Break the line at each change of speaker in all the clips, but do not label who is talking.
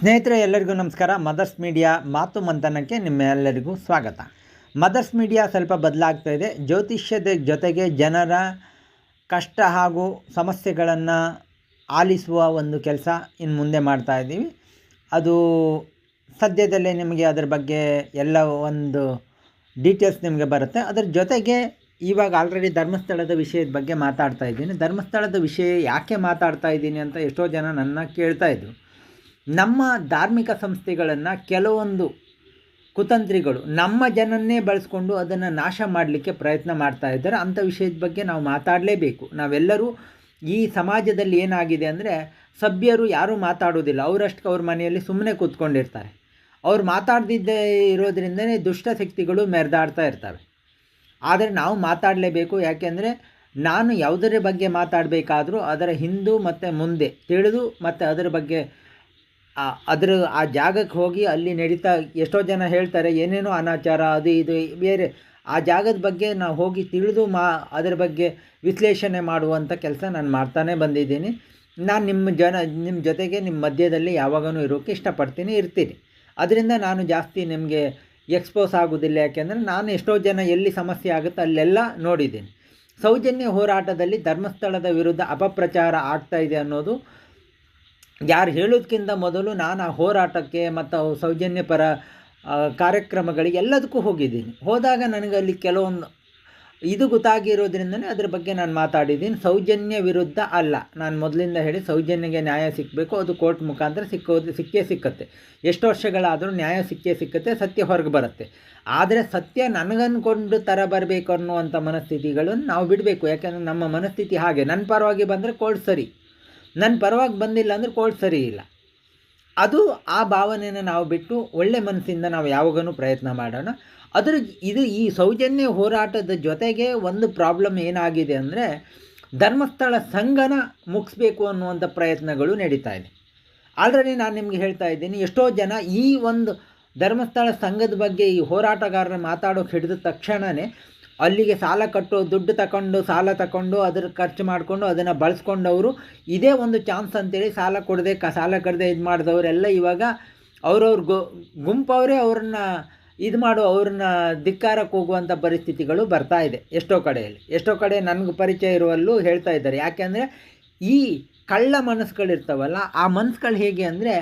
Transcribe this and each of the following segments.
ಸ್ನೇಹಿತರೆ, ಎಲ್ಲರಿಗೂ ನಮಸ್ಕಾರ. ಮದರ್ಸ್ ಮೀಡಿಯಾ ಮಾತು ಮಂಥನಕ್ಕೆ ನಿಮ್ಮೆಲ್ಲರಿಗೂ ಸ್ವಾಗತ. ಮದರ್ಸ್ ಮೀಡಿಯಾ ಸ್ವಲ್ಪ ಬದಲಾಗ್ತಾ ಇದೆ. ಜ್ಯೋತಿಷ್ಯದ ಜೊತೆಗೆ ಜನರ ಕಷ್ಟ ಹಾಗೂ ಸಮಸ್ಯೆಗಳನ್ನು ಆಲಿಸುವ ಒಂದು ಕೆಲಸ ಇನ್ನು ಮುಂದೆ ಮಾಡ್ತಾ ಇದ್ದೀವಿ. ಅದು ಸದ್ಯದಲ್ಲೇ ನಿಮಗೆ ಅದರ ಬಗ್ಗೆ ಎಲ್ಲ ಒಂದು ಡೀಟೇಲ್ಸ್ ನಿಮಗೆ ಬರುತ್ತೆ. ಅದರ ಜೊತೆಗೆ ಇವಾಗ ಆಲ್ರೆಡಿ ಧರ್ಮಸ್ಥಳದ ವಿಷಯದ ಬಗ್ಗೆ ಮಾತಾಡ್ತಾ ಇದ್ದೀನಿ. ಧರ್ಮಸ್ಥಳದ ವಿಷಯ ಯಾಕೆ ಮಾತಾಡ್ತಾ ಇದ್ದೀನಿ ಅಂತ ಎಷ್ಟೋ ಜನ ನನ್ನ ಕೇಳ್ತಾ ಇದ್ರು. ನಮ್ಮ ಧಾರ್ಮಿಕ ಸಂಸ್ಥೆಗಳನ್ನು ಕೆಲವೊಂದು ಕುತಂತ್ರಿಗಳು ನಮ್ಮ ಜನನ್ನೇ ಬಳಸ್ಕೊಂಡು ಅದನ್ನು ನಾಶ ಮಾಡಲಿಕ್ಕೆ ಪ್ರಯತ್ನ ಮಾಡ್ತಾ ಇದ್ದಾರೆ. ಅಂಥ ವಿಷಯದ ಬಗ್ಗೆ ನಾವು ಮಾತಾಡಲೇಬೇಕು. ನಾವೆಲ್ಲರೂ ಈ ಸಮಾಜದಲ್ಲಿ ಏನಾಗಿದೆ ಅಂದರೆ ಸಭ್ಯರು ಯಾರೂ ಮಾತಾಡೋದಿಲ್ಲ. ಅವರಷ್ಟು ಅವ್ರ ಮನೆಯಲ್ಲಿ ಸುಮ್ಮನೆ ಕೂತ್ಕೊಂಡಿರ್ತಾರೆ. ಅವ್ರು ಮಾತಾಡ್ದಿದ್ದೇ ಇರೋದ್ರಿಂದನೇ ದುಷ್ಟ ಶಕ್ತಿಗಳು ಮೆರೆದಾಡ್ತಾ ಇರ್ತವೆ. ಆದರೆ ನಾವು ಮಾತಾಡಲೇಬೇಕು. ಯಾಕೆಂದರೆ ನಾನು ಯಾವುದರ ಬಗ್ಗೆ ಮಾತಾಡಬೇಕಾದರೂ ಅದರ ಹಿಂದೂ ಮತ್ತು ಮುಂದೆ ತಿಳಿದು ಮತ್ತು ಅದರ ಬಗ್ಗೆ ಅದರ ಆ ಜಾಗಕ್ಕೆ ಹೋಗಿ ಅಲ್ಲಿ ನಡೀತಾ ಎಷ್ಟೋ ಜನ ಹೇಳ್ತಾರೆ, ಏನೇನೋ ಅನಾಚಾರ, ಅದು ಇದು, ಬೇರೆ. ಆ ಜಾಗದ ಬಗ್ಗೆ ನಾವು ಹೋಗಿ ತಿಳಿದು ಮಾ, ಅದರ ಬಗ್ಗೆ ವಿಶ್ಲೇಷಣೆ ಮಾಡುವಂಥ ಕೆಲಸ ನಾನು ಮಾಡ್ತಾನೆ ಬಂದಿದ್ದೀನಿ. ನಾನು ನಿಮ್ಮ ಜನ, ನಿಮ್ಮ ಜೊತೆಗೆ ನಿಮ್ಮ ಮಧ್ಯದಲ್ಲಿ ಯಾವಾಗಲೂ ಇರೋಕ್ಕೆ ಇಷ್ಟಪಡ್ತೀನಿ, ಇರ್ತೀನಿ. ಅದರಿಂದ ನಾನು ಜಾಸ್ತಿ ನಿಮಗೆ ಎಕ್ಸ್ಪೋಸ್ ಆಗೋದಿಲ್ಲ. ಯಾಕೆಂದರೆ ನಾನು ಎಷ್ಟೋ ಜನ ಎಲ್ಲಿ ಸಮಸ್ಯೆ ಆಗುತ್ತೆ ಅಲ್ಲೆಲ್ಲ ನೋಡಿದ್ದೀನಿ. ಸೌಜನ್ಯ ಹೋರಾಟದಲ್ಲಿ ಧರ್ಮಸ್ಥಳದ ವಿರುದ್ಧ ಅಪಪ್ರಚಾರ ಆಗ್ತಾ ಇದೆ ಅನ್ನೋದು ಯಾರು ಹೇಳೋದಕ್ಕಿಂತ ಮೊದಲು ನಾನು ಆ ಹೋರಾಟಕ್ಕೆ ಮತ್ತು ಸೌಜನ್ಯ ಪರ ಕಾರ್ಯಕ್ರಮಗಳಿಗೆ ಎಲ್ಲದಕ್ಕೂ ಹೋಗಿದ್ದೀನಿ. ಹೋದಾಗ ನನಗೆ ಅಲ್ಲಿ ಕೆಲವೊಂದು ಇದು ಗೊತ್ತಾಗಿರೋದ್ರಿಂದನೇ ಅದ್ರ ಬಗ್ಗೆ ನಾನು ಮಾತಾಡಿದ್ದೀನಿ. ಸೌಜನ್ಯ ವಿರುದ್ಧ ಅಲ್ಲ. ನಾನು ಮೊದಲಿಂದ ಹೇಳಿ ಸೌಜನ್ಯಗೆ ನ್ಯಾಯ ಸಿಕ್ಕಬೇಕು ಅದು ಕೋರ್ಟ್ ಮುಖಾಂತರ ಸಿಕ್ಕೋದು, ಸಿಕ್ಕೇ ಸಿಕ್ಕತ್ತೆ. ಎಷ್ಟು ವರ್ಷಗಳಾದರೂ ನ್ಯಾಯ ಸಿಕ್ಕೇ ಸಿಕ್ಕತ್ತೆ, ಸತ್ಯ ಹೊರಗೆ ಬರುತ್ತೆ. ಆದರೆ ಸತ್ಯ ನನಗನ್ಕೊಂಡು ಥರ ಬರಬೇಕು ಅನ್ನುವಂಥ ಮನಸ್ಥಿತಿಗಳನ್ನು ನಾವು ಬಿಡಬೇಕು. ಯಾಕೆಂದರೆ ನಮ್ಮ ಮನಸ್ಥಿತಿ ಹಾಗೆ. ನನ್ನ ಪರವಾಗಿ ಬಂದರೆ ಕೋರ್ಟ್ ಸರಿ. ನನ್ನ ಪರವಾಗಿ ಬಂದಿಲ್ಲ ಅಂದರೆ ಕೋರ್ಟ್ ಸರಿ ಇಲ್ಲ. ಅದು ಆ ಭಾವನೆಯನ್ನು ನಾವು ಬಿಟ್ಟು ಒಳ್ಳೆ ಮನಸ್ಸಿಂದ ನಾವು ಯಾವಾಗಲೂ ಪ್ರಯತ್ನ ಮಾಡೋಣ. ಅದರ ಇದು ಈ ಸೌಜನ್ಯ ಹೋರಾಟದ ಜೊತೆಗೆ ಒಂದು ಪ್ರಾಬ್ಲಮ್ ಏನಾಗಿದೆ ಅಂದರೆ ಧರ್ಮಸ್ಥಳ ಸಂಘನ ಮುಗಿಸ್ಬೇಕು ಅನ್ನುವಂಥ ಪ್ರಯತ್ನಗಳು ನಡೀತಾ ಇದೆ. ಆಲ್ರೆಡಿ ನಾನು ನಿಮಗೆ ಹೇಳ್ತಾ ಇದ್ದೀನಿ, ಎಷ್ಟೋ ಜನ ಈ ಒಂದು ಧರ್ಮಸ್ಥಳ ಸಂಘದ ಬಗ್ಗೆ ಈ ಹೋರಾಟಗಾರರ ಮಾತಾಡೋಕೆ ಹಿಡಿದ ತಕ್ಷಣವೇ ಅಲ್ಲಿಗೆ ಸಾಲ ಕಟ್ಟೋ, ದುಡ್ಡು ತಗೊಂಡು ಸಾಲ ತಗೊಂಡು ಅದ್ರ ಖರ್ಚು ಮಾಡಿಕೊಂಡು ಅದನ್ನು ಬಳಸ್ಕೊಂಡವರು. ಇದೇ ಒಂದು ಚಾನ್ಸ್ ಅಂತೇಳಿ ಸಾಲ ಕೊಡದೆ, ಕ, ಸಾಲ ಕಡದೆ ಇದು ಮಾಡಿದವರೆಲ್ಲ ಇವಾಗ ಅವ್ರವ್ರ ಗು, ಗುಂಪವರೇ ಅವ್ರನ್ನ ಇದು ಮಾಡು, ಅವ್ರನ್ನ ಧಿಕ್ಕಾರಕ್ಕೆ ಹೋಗುವಂಥ ಪರಿಸ್ಥಿತಿಗಳು ಬರ್ತಾ ಇದೆ ಎಷ್ಟೋ ಕಡೆಯಲ್ಲಿ. ಎಷ್ಟೋ ಕಡೆ ನನಗೆ ಪರಿಚಯ ಇರುವಲ್ಲೂ ಹೇಳ್ತಾ ಇದ್ದಾರೆ. ಯಾಕೆಂದರೆ ಈ ಕಳ್ಳ ಮನಸ್ಸುಗಳಿರ್ತಾವಲ್ಲ ಆ ಮನಸ್ಸುಗಳು ಹೇಗೆ ಅಂದರೆ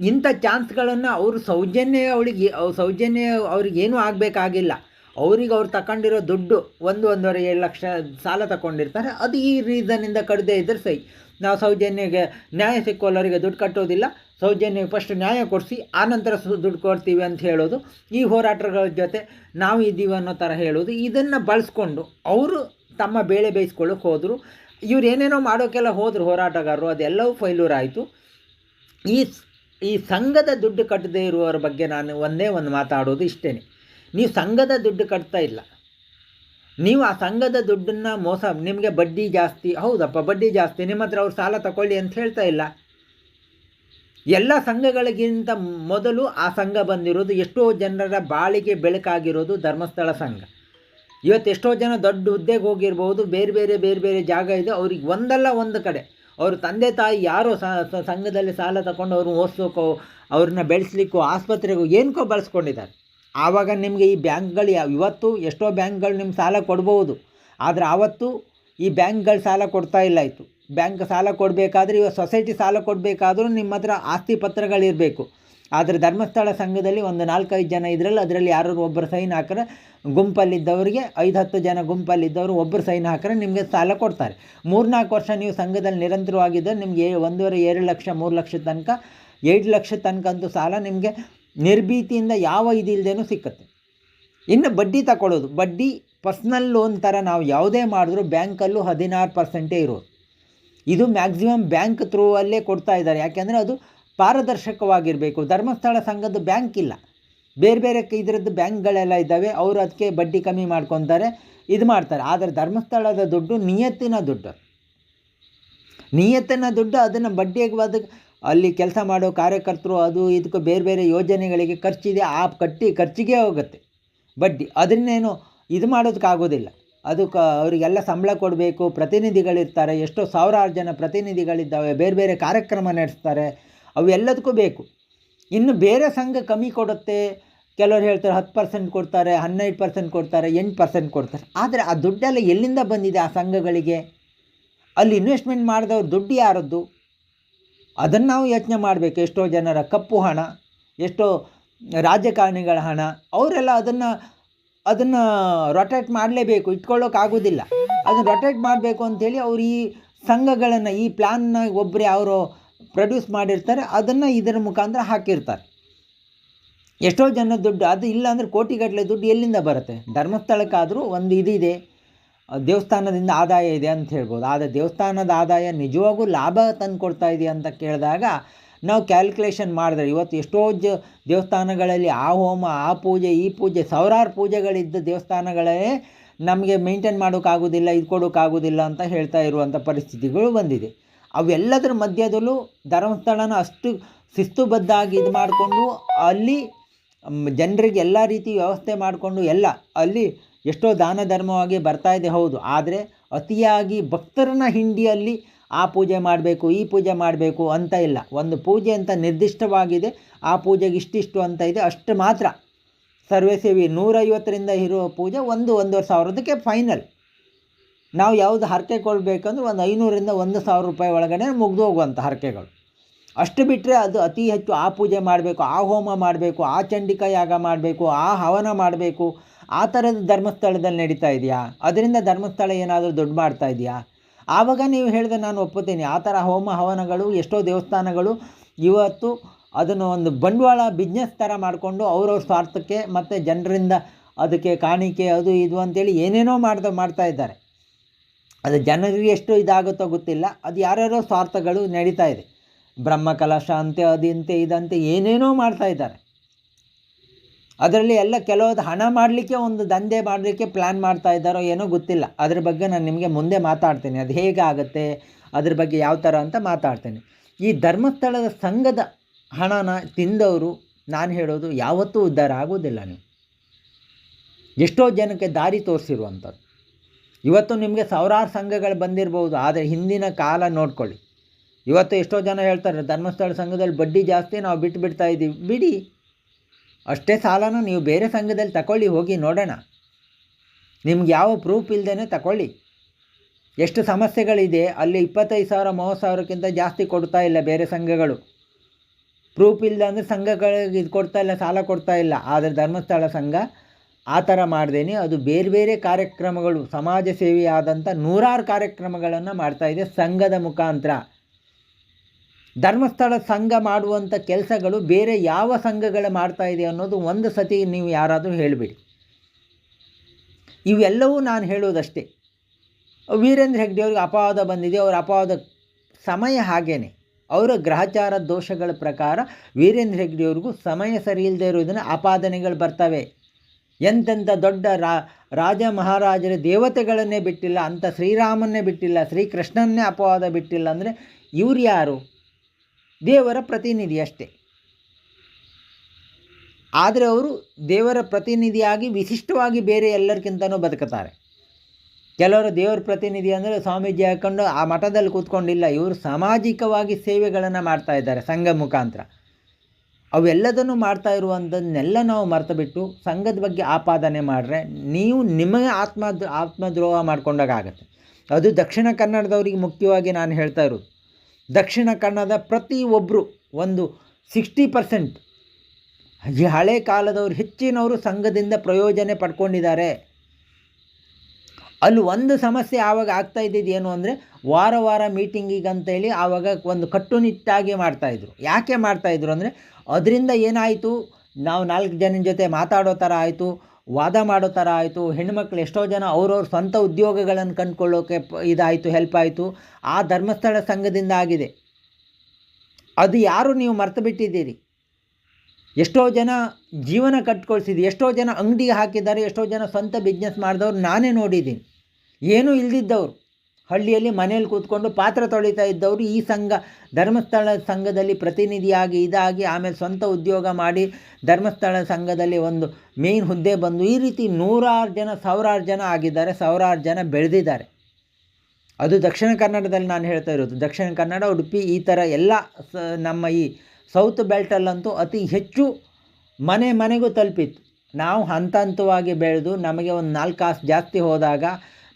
ಇಂಥ ಚಾನ್ಸ್ಗಳನ್ನು ಅವರು ಸೌಜನ್ಯ ಅವಳಿಗೆ ಅವ್ ಸೌಜನ್ಯ ಅವ್ರಿಗೇನೂ ಆಗಬೇಕಾಗಿಲ್ಲ. ಅವ್ರಿಗೆ ಅವ್ರು ತಗೊಂಡಿರೋ ದುಡ್ಡು ಒಂದು ಒಂದೂವರೆ ಏಳು ಲಕ್ಷ ಸಾಲ ತಗೊಂಡಿರ್ತಾರೆ ಅದು ಈ ರೀಸನ್ನಿಂದ ಕಡದೇ ಇದ್ದರೆ ಸೈ ನಾವು ಸೌಜನ್ಯಗೆ ನ್ಯಾಯ ಸಿಕ್ಕೋಲ್ಲವರಿಗೆ ದುಡ್ಡು ಕಟ್ಟೋದಿಲ್ಲ. ಸೌಜನ್ಯಕ್ಕೆ ಫಸ್ಟ್ ನ್ಯಾಯ ಕೊಡಿಸಿ, ಆನಂತರ ಸು ದುಡ್ಡು ಕೊಡ್ತೀವಿ ಅಂತ ಹೇಳೋದು. ಈ ಹೋರಾಟಗಳ ಜೊತೆ ನಾವು ಇದ್ದೀವಿ ಅನ್ನೋ ಥರ ಹೇಳೋದು. ಇದನ್ನು ಬಳಸ್ಕೊಂಡು ಅವರು ತಮ್ಮ ಬೇಳೆ ಬೇಯಿಸ್ಕೊಳ್ಳೋಕೆ ಹೋದರು. ಇವ್ರು ಏನೇನೋ ಮಾಡೋಕ್ಕೆಲ್ಲ ಹೋದರು ಹೋರಾಟಗಾರರು. ಅದೆಲ್ಲವೂ ಫೈಲೂರ್ ಆಯಿತು. ಈ ಈ ಸಂಘದ ದುಡ್ಡು ಕಟ್ಟದೇ ಇರುವವರ ಬಗ್ಗೆ ನಾನು ಒಂದೇ ಒಂದು ಮಾತಾಡೋದು ಇಷ್ಟೇ ನೀವು ಸಂಘದ ದುಡ್ಡು ಕಟ್ತಾ ಇಲ್ಲ. ನೀವು ಆ ಸಂಘದ ದುಡ್ಡನ್ನು ಮೋಸ, ನಿಮಗೆ ಬಡ್ಡಿ ಜಾಸ್ತಿ, ಹೌದಪ್ಪ, ಬಡ್ಡಿ ಜಾಸ್ತಿ, ನಿಮ್ಮ ಹತ್ರ ಅವ್ರು ಸಾಲ ತಗೊಳ್ಳಿ ಅಂತ ಹೇಳ್ತಾ ಇಲ್ಲ. ಎಲ್ಲ ಸಂಘಗಳಿಗಿಂತ ಮೊದಲು ಆ ಸಂಘ ಬಂದಿರೋದು ಎಷ್ಟೋ ಜನರ ಬಾಳಿಗೆ ಬೆಳಕಾಗಿರೋದು ಧರ್ಮಸ್ಥಳ ಸಂಘ. ಇವತ್ತು ಎಷ್ಟೋ ಜನ ದೊಡ್ಡ ಹುದ್ದೆಗೆ ಹೋಗಿರ್ಬೋದು, ಬೇರೆ ಬೇರೆ ಬೇರೆ ಬೇರೆ ಜಾಗ ಇದೆ, ಅವ್ರಿಗೆ ಒಂದಲ್ಲ ಒಂದು ಕಡೆ. ಅವ್ರ ತಂದೆ ತಾಯಿ ಯಾರೋ ಸಂಘದಲ್ಲಿ ಸಾಲ ತಗೊಂಡು ಅವ್ರನ್ನ ಓದಿಸೋಕೋ, ಅವ್ರನ್ನ ಬೆಳೆಸ್ಲಿಕ್ಕೋ, ಆಸ್ಪತ್ರೆಗೋ, ಏನಕ್ಕೋ ಬಳಸ್ಕೊಂಡಿದ್ದಾರೆ. ಆವಾಗ ನಿಮಗೆ ಈ ಬ್ಯಾಂಕ್ಗಳು ಯಾವ ಇವತ್ತು ಎಷ್ಟೋ ಬ್ಯಾಂಕ್ಗಳು ನಿಮ್ಮ ಸಾಲ ಕೊಡ್ಬೋದು. ಆದರೆ ಆವತ್ತು ಈ ಬ್ಯಾಂಕ್ಗಳು ಸಾಲ ಕೊಡ್ತಾ ಇಲ್ಲ ಇತ್ತು ಬ್ಯಾಂಕ್ ಸಾಲ ಕೊಡಬೇಕಾದ್ರೆ ಇವಾಗ ಸೊಸೈಟಿ ಸಾಲ ಕೊಡಬೇಕಾದ್ರೂ ನಿಮ್ಮ ಹತ್ರ ಆಸ್ತಿ ಪತ್ರಗಳಿರಬೇಕು ಆದರೆ ಧರ್ಮಸ್ಥಳ ಸಂಘದಲ್ಲಿ ಒಂದು ನಾಲ್ಕೈದು ಜನ ಇದರಲ್ಲಿ ಅದರಲ್ಲಿ ಯಾರು ಒಬ್ಬರು ಸೈನ್ ಹಾಕ್ರೆ ಗುಂಪಲ್ಲಿದ್ದವರಿಗೆ ಐದು ಹತ್ತು ಜನ ಗುಂಪಲ್ಲಿದ್ದವರು ಒಬ್ಬರು ಸೈನ್ ಹಾಕಿದ್ರೆ ನಿಮಗೆ ಸಾಲ ಕೊಡ್ತಾರೆ. ಮೂರ್ನಾಲ್ಕು ವರ್ಷ ನೀವು ಸಂಘದಲ್ಲಿ ನಿರಂತರವಾಗಿದ್ದರೆ ನಿಮಗೆ ಒಂದೂವರೆ, ಎರಡು ಲಕ್ಷ, ಮೂರು ಲಕ್ಷ ತನಕ, ಏಳು ಲಕ್ಷ ತನಕ ಅಂತೂ ಸಾಲ ನಿಮಗೆ ನಿರ್ಭೀತಿಯಿಂದ ಯಾವ ಇದಿಲ್ಲದೇನೂ ಸಿಕ್ಕತ್ತೆ. ಇನ್ನು ಬಡ್ಡಿ ತಗೊಳ್ಳೋದು ಬಡ್ಡಿ ಪರ್ಸ್ನಲ್ ಲೋನ್ ಥರ ನಾವು ಯಾವುದೇ ಮಾಡಿದ್ರೂ ಬ್ಯಾಂಕಲ್ಲೂ ಹದಿನಾರು ಪರ್ಸೆಂಟೇ ಇರೋದು. ಇದು ಮ್ಯಾಕ್ಸಿಮಮ್ ಬ್ಯಾಂಕ್ ಥ್ರೂ ಅಲ್ಲೇ ಕೊಡ್ತಾ ಇದ್ದಾರೆ. ಯಾಕೆಂದರೆ ಅದು ಪಾರದರ್ಶಕವಾಗಿರಬೇಕು. ಧರ್ಮಸ್ಥಳ ಸಂಘದ ಬ್ಯಾಂಕ್ ಇಲ್ಲ. ಬೇರೆ ಬೇರೆ ಇದರದ್ದು ಬ್ಯಾಂಕ್ಗಳೆಲ್ಲ ಇದ್ದಾವೆ. ಅವರು ಅದಕ್ಕೆ ಬಡ್ಡಿ ಕಮ್ಮಿ ಮಾಡ್ಕೊತಾರೆ, ಇದು ಮಾಡ್ತಾರೆ. ಆದರೆ ಧರ್ಮಸ್ಥಳದ ದುಡ್ಡು ನಿಯತ್ತಿನ ದುಡ್ಡು. ನಿಯತ್ತಿನ ದುಡ್ಡು ಅದನ್ನು ಬಡ್ಡಿಗೆ ಅದಕ್ಕೆ ಅಲ್ಲಿ ಕೆಲಸ ಮಾಡೋ ಕಾರ್ಯಕರ್ತರು ಅದು ಇದಕ್ಕೆ ಬೇರೆ ಬೇರೆ ಯೋಜನೆಗಳಿಗೆ ಖರ್ಚಿದೆ, ಆ ಕಟ್ಟಿ ಖರ್ಚಿಗೆ ಹೋಗುತ್ತೆ. ಬಡ್ಡಿ ಅದನ್ನೇನು ಇದು ಮಾಡೋದಕ್ಕಾಗೋದಿಲ್ಲ ಅದಕ್ಕೆ ಅವರಿಗೆಲ್ಲ ಸಂಬಳ ಕೊಡಬೇಕು, ಪ್ರತಿನಿಧಿಗಳಿರ್ತಾರೆ, ಎಷ್ಟೋ ಸಾವಿರಾರು ಜನ ಪ್ರತಿನಿಧಿಗಳಿದ್ದಾವೆ, ಬೇರೆ ಬೇರೆ ಕಾರ್ಯಕ್ರಮ ನಡೆಸ್ತಾರೆ ಅವೆಲ್ಲದಕ್ಕೂ ಬೇಕು. ಇನ್ನು ಬೇರೆ ಸಂಘ ಕಮ್ಮಿ ಕೊಡುತ್ತೆ, ಕೆಲವರು ಹೇಳ್ತಾರೆ ಹತ್ತು ಪರ್ಸೆಂಟ್ ಕೊಡ್ತಾರೆ, ಹನ್ನೆರಡು ಪರ್ಸೆಂಟ್ ಕೊಡ್ತಾರೆ, ಎಂಟು ಪರ್ಸೆಂಟ್ ಕೊಡ್ತಾರೆ. ಆದರೆ ಆ ದುಡ್ಡೆಲ್ಲ ಎಲ್ಲಿಂದ ಬಂದಿದೆ ಆ ಸಂಘಗಳಿಗೆ? ಅಲ್ಲಿ ಇನ್ವೆಸ್ಟ್ಮೆಂಟ್ ಮಾಡಿದವ್ರು ದುಡ್ಡು ಯಾರದ್ದು? ಅದನ್ನು ನಾವು ಯೋಚನೆ ಮಾಡಬೇಕು. ಎಷ್ಟೋ ಜನರ ಕಪ್ಪು ಹಣ, ಎಷ್ಟೋ ರಾಜಕಾರಣಿಗಳ ಹಣ, ಅವರೆಲ್ಲ ಅದನ್ನು ಅದನ್ನು ರೊಟೇಟ್ ಮಾಡಲೇಬೇಕು. ಇಟ್ಕೊಳ್ಳೋಕ್ಕಾಗೋದಿಲ್ಲ ಅದನ್ನು ರೊಟೇಟ್ ಮಾಡಬೇಕು ಅಂಥೇಳಿ ಅವರು ಈ ಸಂಘಗಳನ್ನು, ಈ ಪ್ಲ್ಯಾನ್ನ ಒಬ್ಬರೇ ಅವರು ಪ್ರೊಡ್ಯೂಸ್ ಮಾಡಿರ್ತಾರೆ. ಅದನ್ನು ಇದರ ಮುಖಾಂತರ ಹಾಕಿರ್ತಾರೆ. ಎಷ್ಟೋ ಜನ ದುಡ್ಡು, ಅದು ಇಲ್ಲ ಅಂದರೆ ಕೋಟಿಗಟ್ಟಲೆ ದುಡ್ಡು ಎಲ್ಲಿಂದ ಬರುತ್ತೆ? ಧರ್ಮಸ್ಥಳಕ್ಕಾದರೂ ಒಂದು ಇದಿದೆ. ದೇವಸ್ಥಾನದಿಂದ ಆದಾಯ ಇದೆ ಅಂತ ಹೇಳ್ಬೋದು. ಆದರೆ ದೇವಸ್ಥಾನದ ಆದಾಯ ನಿಜವಾಗೂ ಲಾಭ ತಂದು ಕೊಡ್ತಾ ಇದೆಯಾ ಅಂತ ಕೇಳಿದಾಗ ನಾವು ಕ್ಯಾಲ್ಕುಲೇಷನ್ ಮಾಡಿದ್ರೆ ಇವತ್ತು ಎಷ್ಟೋ ಜ ದೇವಸ್ಥಾನಗಳಲ್ಲಿ ಆ ಹೋಮ, ಆ ಪೂಜೆ, ಈ ಪೂಜೆ, ಸಾವಿರಾರು ಪೂಜೆಗಳಿದ್ದ ದೇವಸ್ಥಾನಗಳೇ ನಮಗೆ ಮೇಂಟೈನ್ ಮಾಡೋಕ್ಕಾಗೋದಿಲ್ಲ, ಇದು ಕೊಡೋಕ್ಕಾಗೋದಿಲ್ಲ ಅಂತ ಹೇಳ್ತಾ ಇರುವಂಥ ಪರಿಸ್ಥಿತಿಗಳು ಬಂದಿದೆ. ಅವೆಲ್ಲದರ ಮಧ್ಯದಲ್ಲೂ ಧರ್ಮಸ್ಥಳನ ಅಷ್ಟು ಶಿಸ್ತುಬದ್ಧಾಗಿ ಇದು ಮಾಡಿಕೊಂಡು ಅಲ್ಲಿ ಜನರಿಗೆ ಎಲ್ಲ ರೀತಿ ವ್ಯವಸ್ಥೆ ಮಾಡಿಕೊಂಡು ಎಲ್ಲ ಅಲ್ಲಿ ಎಷ್ಟೋ ದಾನ ಧರ್ಮವಾಗಿ ಬರ್ತಾ ಇದೆ, ಹೌದು. ಆದರೆ ಅತಿಯಾಗಿ ಭಕ್ತರನ್ನ ಹಿಂಡಿಯಲ್ಲಿ ಆ ಪೂಜೆ ಮಾಡಬೇಕು, ಈ ಪೂಜೆ ಮಾಡಬೇಕು ಅಂತ ಇಲ್ಲ. ಒಂದು ಪೂಜೆ ಅಂತ ನಿರ್ದಿಷ್ಟವಾಗಿದೆ, ಆ ಪೂಜೆಗೆ ಇಷ್ಟಿಷ್ಟು ಅಂತ ಇದೆ, ಅಷ್ಟು ಮಾತ್ರ. ಸರ್ವೇ ಸೇವಿ ನೂರೈವತ್ತರಿಂದ ಇರುವ ಪೂಜೆ ಒಂದು, ಒಂದೂವರೆ ಸಾವಿರದಕ್ಕೆ ಫೈನಲ್ ನಾವು ಯಾವುದು ಹರಕೆ ಕೊಡಬೇಕಂದ್ರೆ ಒಂದು ಐನೂರಿಂದ ಒಂದು ಸಾವಿರ ರೂಪಾಯಿ ಒಳಗಡೆ ಮುಗಿದು ಹೋಗುವಂಥ ಹರಕೆಗಳು. ಅಷ್ಟು ಬಿಟ್ಟರೆ ಅದು ಅತಿ ಹೆಚ್ಚು ಆ ಪೂಜೆ ಮಾಡಬೇಕು, ಆ ಹೋಮ ಮಾಡಬೇಕು, ಆ ಚಂಡಿಕಾ ಯಾಗ ಮಾಡಬೇಕು, ಆ ಹವನ ಮಾಡಬೇಕು ಆ ಥರದ ಧರ್ಮಸ್ಥಳದಲ್ಲಿ ನಡೀತಾ ಇದೆಯಾ? ಅದರಿಂದ ಧರ್ಮಸ್ಥಳ ಏನಾದರೂ ದೊಡ್ಡ ಮಾಡ್ತಾ ಇದೆಯಾ? ಆವಾಗ ನೀವು ಹೇಳಿದ್ರೆ ನಾನು ಒಪ್ಪುತ್ತೇನೆ. ಆ ಥರ ಹೋಮ ಹವನಗಳು, ಎಷ್ಟೋ ದೇವಸ್ಥಾನಗಳು ಇವತ್ತು ಅದನ್ನು ಒಂದು ಬಂಡವಾಳ ಬಿಸ್ನೆಸ್ ಥರ ಮಾಡಿಕೊಂಡು ಅವ್ರವ್ರ ಸ್ವಾರ್ಥಕ್ಕೆ ಮತ್ತು ಜನರಿಂದ ಅದಕ್ಕೆ ಕಾಣಿಕೆ, ಅದು ಇದು ಅಂತೇಳಿ ಏನೇನೋ ಮಾಡ್ತಾ ಮಾಡ್ತಾ ಇದ್ದಾರೆ. ಅದು ಜನರಿಗೆ ಎಷ್ಟು ಇದಾಗುತ್ತೋ ಗೊತ್ತಿಲ್ಲ. ಅದು ಯಾರ್ಯಾರೋ ಸ್ವಾರ್ಥಗಳು ನಡೀತಾ ಇದೆ. ಬ್ರಹ್ಮ ಕಲಶ ಅಂತೆ ಅದಂತೆ, ಇದಂತೆ ಏನೇನೋ ಮಾಡ್ತಾ ಇದ್ದಾರೆ. ಅದರಲ್ಲಿ ಎಲ್ಲ ಕೆಲವೊಂದು ಹಣ ಮಾಡಲಿಕ್ಕೆ ಒಂದು ದಂಧೆ ಮಾಡಲಿಕ್ಕೆ ಪ್ಲ್ಯಾನ್ ಮಾಡ್ತಾ ಇದ್ದಾರೋ ಏನೋ ಗೊತ್ತಿಲ್ಲ. ಅದ್ರ ಬಗ್ಗೆ ನಾನು ನಿಮಗೆ ಮುಂದೆ ಮಾತಾಡ್ತೀನಿ. ಅದು ಹೇಗೆ ಆಗುತ್ತೆ, ಅದ್ರ ಬಗ್ಗೆ ಯಾವ ಥರ ಅಂತ ಮಾತಾಡ್ತೇನೆ. ಈ ಧರ್ಮಸ್ಥಳದ ಸಂಘದ ಹಣನ ತಿಂದವರು ನಾನು ಹೇಳೋದು ಯಾವತ್ತೂ ಉದ್ಧಾರ ಆಗೋದಿಲ್ಲ ನೀವು. ಎಷ್ಟೋ ಜನಕ್ಕೆ ದಾರಿ ತೋರಿಸಿರುವಂಥದ್ದು ಇವತ್ತು ನಿಮಗೆ ಸಾವಿರಾರು ಸಂಘಗಳು ಬಂದಿರಬಹುದು ಆದರೆ ಹಿಂದಿನ ಕಾಲ ನೋಡ್ಕೊಳ್ಳಿ. ಇವತ್ತು ಎಷ್ಟೋ ಜನ ಹೇಳ್ತಾರೆ, ಧರ್ಮಸ್ಥಳ ಸಂಘದಲ್ಲಿ ಬಡ್ಡಿ ಜಾಸ್ತಿ, ನಾವು ಬಿಟ್ಟು ಬಿಡ್ತಾ ಇದ್ದೀವಿ ಬಿಡಿ. ಅಷ್ಟೇ ಸಾಲನ ನೀವು ಬೇರೆ ಸಂಘದಲ್ಲಿ ತಗೊಳ್ಳಿ ಹೋಗಿ ನೋಡೋಣ. ನಿಮ್ಗೆ ಯಾವ ಪ್ರೂಫ್ ಇಲ್ಲದೇ ತಗೊಳ್ಳಿ ಎಷ್ಟು ಸಮಸ್ಯೆಗಳಿದೆ, ಅಲ್ಲಿ ಇಪ್ಪತ್ತೈದು ಸಾವಿರ, ಮೂವತ್ತು ಸಾವಿರಕ್ಕಿಂತ ಜಾಸ್ತಿ ಕೊಡ್ತಾ ಇಲ್ಲ ಬೇರೆ ಸಂಘಗಳು. ಪ್ರೂಫ್ ಇಲ್ಲ ಅಂದರೆ ಸಂಘಗಳಿಗೆ ಇದು ಕೊಡ್ತಾ ಇಲ್ಲ, ಸಾಲ ಕೊಡ್ತಾ ಇಲ್ಲ. ಆದರೆ ಧರ್ಮಸ್ಥಳ ಸಂಘ ಆ ಥರ ಮಾಡ್ದೇನೆ. ಅದು ಬೇರೆ ಬೇರೆ ಕಾರ್ಯಕ್ರಮಗಳು, ಸಮಾಜ ಸೇವೆಯಾದಂಥ ನೂರಾರು ಕಾರ್ಯಕ್ರಮಗಳನ್ನು ಮಾಡ್ತಾಯಿದೆ ಸಂಘದ ಮುಖಾಂತರ. ಧರ್ಮಸ್ಥಳ ಸಂಘ ಮಾಡುವಂಥ ಕೆಲಸಗಳು ಬೇರೆ ಯಾವ ಸಂಘಗಳು ಮಾಡ್ತಾ ಇದೆ ಅನ್ನೋದು ಒಂದು ಸತಿ ನೀವು ಯಾರಾದರೂ ಹೇಳಿಬಿಡಿ. ಇವೆಲ್ಲವೂ ನಾನು ಹೇಳೋದಷ್ಟೇ. ವೀರೇಂದ್ರ ಹೆಗ್ಡೆಯವ್ರಿಗೆ ಅಪವಾದ ಬಂದಿದೆ, ಅವರ ಅಪವಾದ ಸಮಯ ಹಾಗೇನೆ. ಅವರ ಗ್ರಹಚಾರ ದೋಷಗಳ ಪ್ರಕಾರ ವೀರೇಂದ್ರ ಹೆಗ್ಡೆಯವ್ರಿಗೂ ಸಮಯ ಸರಿ ಇಲ್ಲದೆ ಇರೋದನ್ನು ಆಪಾದನೆಗಳು ಬರ್ತವೆ. ಎಂತೆಂಥ ದೊಡ್ಡ ರಾಜ ಮಹಾರಾಜರ ದೇವತೆಗಳನ್ನೇ ಬಿಟ್ಟಿಲ್ಲ, ಅಂಥ ಶ್ರೀರಾಮನ್ನೇ ಬಿಟ್ಟಿಲ್ಲ, ಶ್ರೀಕೃಷ್ಣನ್ನೇ ಅಪವಾದ ಬಿಟ್ಟಿಲ್ಲ ಅಂದರೆ ಇವ್ರು ಯಾರು? ದೇವರ ಪ್ರತಿನಿಧಿ ಅಷ್ಟೇ. ಆದರೆ ಅವರು ದೇವರ ಪ್ರತಿನಿಧಿಯಾಗಿ ವಿಶಿಷ್ಟವಾಗಿ ಬೇರೆ ಎಲ್ಲರಿಗಿಂತನೂ ಬದುಕುತ್ತಾರೆ. ಕೆಲವರು ದೇವರ ಪ್ರತಿನಿಧಿ ಅಂದರೆ ಸ್ವಾಮೀಜಿ ಹಾಕ್ಕೊಂಡು ಆ ಮಠದಲ್ಲಿ ಕೂತ್ಕೊಂಡಿಲ್ಲ, ಇವರು ಸಾಮಾಜಿಕವಾಗಿ ಸೇವೆಗಳನ್ನು ಮಾಡ್ತಾ ಇದ್ದಾರೆ ಸಂಘ ಮುಖಾಂತರ. ಅವೆಲ್ಲದನ್ನು ಮಾಡ್ತಾ ಇರುವಂಥದ್ದನ್ನೆಲ್ಲ ನಾವು ಮರೆತು ಬಿಟ್ಟು ಸಂಘದ ಬಗ್ಗೆ ಆಪಾದನೆ ಮಾಡಿದ್ರೆ ನೀವು ನಿಮಗೆ ಆತ್ಮ ಆತ್ಮದ್ರೋಹ ಮಾಡ್ಕೊಂಡಾಗತ್ತೆ ಅದು ದಕ್ಷಿಣ ಕನ್ನಡದವ್ರಿಗೆ ಮುಖ್ಯವಾಗಿ ನಾನು ಹೇಳ್ತಾ ಇರೋದು. ದಕ್ಷಿಣ ಕನ್ನಡದ ಪ್ರತಿಯೊಬ್ಬರು ಒಂದು ಸಿಕ್ಸ್ಟಿ ಪರ್ಸೆಂಟ್ ಈ ಹಳೆ ಕಾಲದವರು ಹೆಚ್ಚಿನವರು ಸಂಘದಿಂದ ಪ್ರಯೋಜನ ಪಡ್ಕೊಂಡಿದ್ದಾರೆ. ಅಲ್ಲಿ ಒಂದು ಸಮಸ್ಯೆ ಆವಾಗ ಆಗ್ತಾ ಇದ್ದಿದ್ದು ಏನು ಅಂದರೆ ವಾರ ವಾರ ಮೀಟಿಂಗಿಗೆ ಅಂತೇಳಿ ಆವಾಗ ಒಂದು ಕಟ್ಟುನಿಟ್ಟಾಗಿ ಮಾಡ್ತಾಯಿದ್ರು ಯಾಕೆ ಮಾಡ್ತಾಯಿದ್ರು ಅಂದರೆ, ಅದರಿಂದ ಏನಾಯಿತು, ನಾವು ನಾಲ್ಕು ಜನ ಜೊತೆ ಮಾತಾಡೋ ಥರ ಆಯಿತು ವಾದ ಮಾಡೋ ಥರ ಆಯಿತು ಹೆಣ್ಮಕ್ಳು ಎಷ್ಟೋ ಜನ ಅವ್ರವ್ರ ಸ್ವಂತ ಉದ್ಯೋಗಗಳನ್ನು ಕಂಡುಕೊಳ್ಳೋಕೆ ಇದಾಯಿತು ಹೆಲ್ಪ್ ಆಯಿತು. ಆ ಧರ್ಮಸ್ಥಳ ಸಂಘದಿಂದ ಆಗಿದೆ. ಅದು ಯಾರು ನೀವು ಮರ್ತು ಬಿಟ್ಟಿದ್ದೀರಿ? ಎಷ್ಟೋ ಜನ ಜೀವನ ಕಟ್ಕೊಳ್ಸಿದ್ದೀವಿ ಎಷ್ಟೋ ಜನ ಅಂಗಡಿಗೆ ಹಾಕಿದ್ದಾರೆ, ಎಷ್ಟೋ ಜನ ಸ್ವಂತ ಬಿಸ್ನೆಸ್ ಮಾಡಿದವ್ರು ನಾನೇ ನೋಡಿದ್ದೀನಿ. ಏನೂ ಇಲ್ದಿದ್ದವರು. ಹಳ್ಳಿಯಲ್ಲಿ ಮನೆಯಲ್ಲಿ ಕೂತ್ಕೊಂಡು ಪಾತ್ರ ತೊಳಿತಾ ಇದ್ದವರು ಈ ಸಂಘ, ಧರ್ಮಸ್ಥಳ ಸಂಘದಲ್ಲಿ ಪ್ರತಿನಿಧಿಯಾಗಿ ಇದಾಗಿ ಆಮೇಲೆ ಸ್ವಂತ ಉದ್ಯೋಗ ಮಾಡಿ ಧರ್ಮಸ್ಥಳ ಸಂಘದಲ್ಲಿ ಒಂದು ಮೇನ್ ಹುದ್ದೆ ಬಂದು ಈ ರೀತಿ ನೂರಾರು ಜನ, ಸಾವಿರಾರು ಜನ ಆಗಿದ್ದಾರೆ, ಸಾವಿರಾರು ಜನ ಬೆಳೆದಿದ್ದಾರೆ. ಅದು ದಕ್ಷಿಣ ಕನ್ನಡದಲ್ಲಿ ನಾನು ಹೇಳ್ತಾ ಇರೋದು. ದಕ್ಷಿಣ ಕನ್ನಡ, ಉಡುಪಿ ಈ ಥರ ಎಲ್ಲ ನಮ್ಮ ಈ ಸೌತ್ ಬೆಲ್ಟಲ್ಲಂತೂ ಅತಿ ಹೆಚ್ಚು ಮನೆ ಮನೆಗೂ ತಲುಪಿತ್ತು. ನಾವು ಹಂತ ಹಂತವಾಗಿ ಬೆಳೆದು ನಮಗೆ ಒಂದು ನಾಲ್ಕು ಕಾಸು ಜಾಸ್ತಿ ಹೋದಾಗ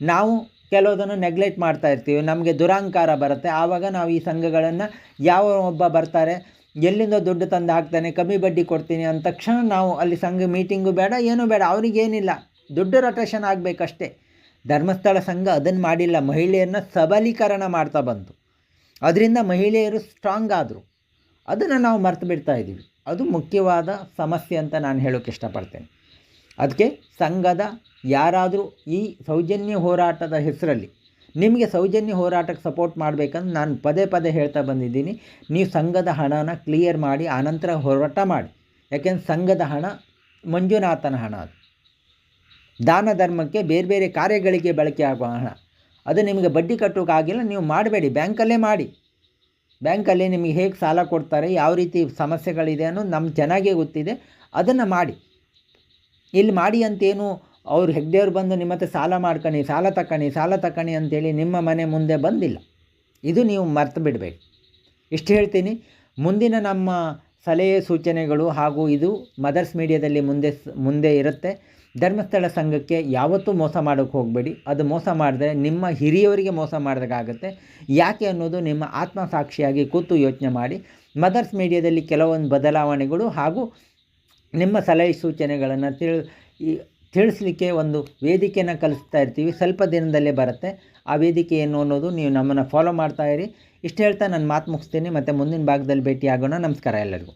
ನಾವು ಕೆಲವುದನ್ನು ನೆಗ್ಲೆಕ್ಟ್ ಮಾಡ್ತಾ ಇರ್ತೀವಿ. ನಮಗೆ ದುರಹಂಕಾರ ಬರುತ್ತೆ. ಆವಾಗ ನಾವು ಈ ಸಂಘಗಳನ್ನು ಯಾವ ಒಬ್ಬ ಬರ್ತಾರೆ, ಎಲ್ಲಿಂದ ದುಡ್ಡು ತಂದು ಹಾಕ್ತಾನೆ, ಕಮ್ಮಿ ಬಡ್ಡಿ ಕೊಡ್ತೀನಿ ಅಂದ ತಕ್ಷಣ ನಾವು ಅಲ್ಲಿ ಸಂಘ ಮೀಟಿಂಗು ಬೇಡ, ಏನೂ ಬೇಡ ಅವನಿಗೇನಿಲ್ಲ ದುಡ್ಡು ರೊಟೇಷನ್ ಆಗಬೇಕಷ್ಟೇ. ಧರ್ಮಸ್ಥಳ ಸಂಘ ಅದನ್ನು ಮಾಡಿಲ್ಲ. ಮಹಿಳೆಯರನ್ನ ಸಬಲೀಕರಣ ಮಾಡ್ತಾ ಬಂತು. ಅದರಿಂದ ಮಹಿಳೆಯರು ಸ್ಟ್ರಾಂಗ್ ಆದರು. ಅದನ್ನು ನಾವು ಮರ್ತು ಬಿಡ್ತಾ ಇದ್ದೀವಿ ಅದು ಮುಖ್ಯವಾದ ಸಮಸ್ಯೆ ಅಂತ ನಾನು ಹೇಳೋಕ್ಕೆ ಇಷ್ಟಪಡ್ತೇನೆ. ಅದಕ್ಕೆ ಸಂಘದ ಯಾರಾದರೂ ಈ ಸೌಜನ್ಯ ಹೋರಾಟದ ಹೆಸರಲ್ಲಿ ನಿಮಗೆ ಸೌಜನ್ಯ ಹೋರಾಟಕ್ಕೆ ಸಪೋರ್ಟ್ ಮಾಡಬೇಕಂತ ನಾನು ಪದೇ ಪದೇ ಹೇಳ್ತಾ ಬಂದಿದ್ದೀನಿ. ನೀವು ಸಂಘದ ಹಣನ ಕ್ಲಿಯರ್ ಮಾಡಿ, ಆನಂತರ ಹೋರಾಟ ಮಾಡಿ. ಯಾಕೆಂದ್ರೆ ಸಂಘದ ಹಣ ಮಂಜುನಾಥನ ಹಣ ಅದು. ದಾನ ಧರ್ಮಕ್ಕೆ ಬೇರೆ ಬೇರೆ ಕಾರ್ಯಗಳಿಗೆ ಬಳಕೆ ಆಗುವ ಹಣ. ಅದು ನಿಮಗೆ ಬಡ್ಡಿ ಕಟ್ಟೋಕ್ಕಾಗಿಲ್ಲ ನೀವು ಮಾಡಬೇಡಿ, ಬ್ಯಾಂಕಲ್ಲೇ ಮಾಡಿ. ಬ್ಯಾಂಕಲ್ಲಿ ನಿಮಗೆ ಹೇಗೆ ಸಾಲ ಕೊಡ್ತಾರೆ, ಯಾವ ರೀತಿ ಸಮಸ್ಯೆಗಳಿದೆ ಅನ್ನೋದು ನಮ್ಗೆ ಚೆನ್ನಾಗೇ ಗೊತ್ತಿದೆ. ಅದನ್ನು ಮಾಡಿ. ಇಲ್ಲಿ ಮಾಡಿ ಅಂತೇನು? ಅವ್ರು ಹೆಗ್ಡೆಯವ್ರು ಬಂದು ನಿಮ್ಮ ಹತ್ರ ಸಾಲ ಮಾಡ್ಕಣಿ, ಸಾಲ ತಕ್ಕಣಿ ಸಾಲ ತಕ್ಕಣಿ ಅಂತೇಳಿ ನಿಮ್ಮ ಮನೆ ಮುಂದೆ ಬಂದಿಲ್ಲ. ಇದು ನೀವು ಮರ್ತು ಬಿಡಬೇಕು. ಇಷ್ಟು ಹೇಳ್ತೀನಿ. ಮುಂದಿನ ನಮ್ಮ ಸಲಹೆ ಸೂಚನೆಗಳು ಹಾಗೂ ಇದು ಮದರ್ಸ್ ಮೀಡಿಯಾದಲ್ಲಿ ಮುಂದೆ ಮುಂದೆ ಇರುತ್ತೆ. ಧರ್ಮಸ್ಥಳ ಸಂಘಕ್ಕೆ ಯಾವತ್ತೂ ಮೋಸ ಮಾಡೋಕ್ಕೆ ಹೋಗಬೇಡಿ. ಅದು ಮೋಸ ಮಾಡಿದ್ರೆ ನಿಮ್ಮ ಹಿರಿಯವರಿಗೆ ಮೋಸ ಮಾಡಿದಾಗುತ್ತೆ ಯಾಕೆ ಅನ್ನೋದು ನಿಮ್ಮ ಆತ್ಮಸಾಕ್ಷಿಯಾಗಿ ಕೂತು ಯೋಚನೆ ಮಾಡಿ. ಮದರ್ಸ್ ಮೀಡಿಯಾದಲ್ಲಿ ಕೆಲವೊಂದು ಬದಲಾವಣೆಗಳು ಹಾಗೂ ನಿಮ್ಮ ಸಲಹೆ ಸೂಚನೆಗಳನ್ನು ತಿಳ್ ತಿಳಿಸ್ಲಿಕ್ಕೆ ಒಂದು ವೇದಿಕೆಯನ್ನು ಕಲಿಸ್ತಾ ಇರ್ತೀವಿ. ಸ್ವಲ್ಪ ದಿನದಲ್ಲೇ ಬರುತ್ತೆ. ಆ ವೇದಿಕೆ ಏನು ಅನ್ನೋದು ನೀವು ನಮ್ಮನ್ನು ಫಾಲೋ ಮಾಡ್ತಾ ಇರಿ. ಇಷ್ಟು ಹೇಳ್ತಾ ನಾನು ಮಾತು ಮುಗಿಸ್ತೀನಿ. ಮತ್ತು ಮುಂದಿನ ಭಾಗದಲ್ಲಿ ಭೇಟಿ ಆಗೋಣ ನಮಸ್ಕಾರ ಎಲ್ಲರಿಗೂ.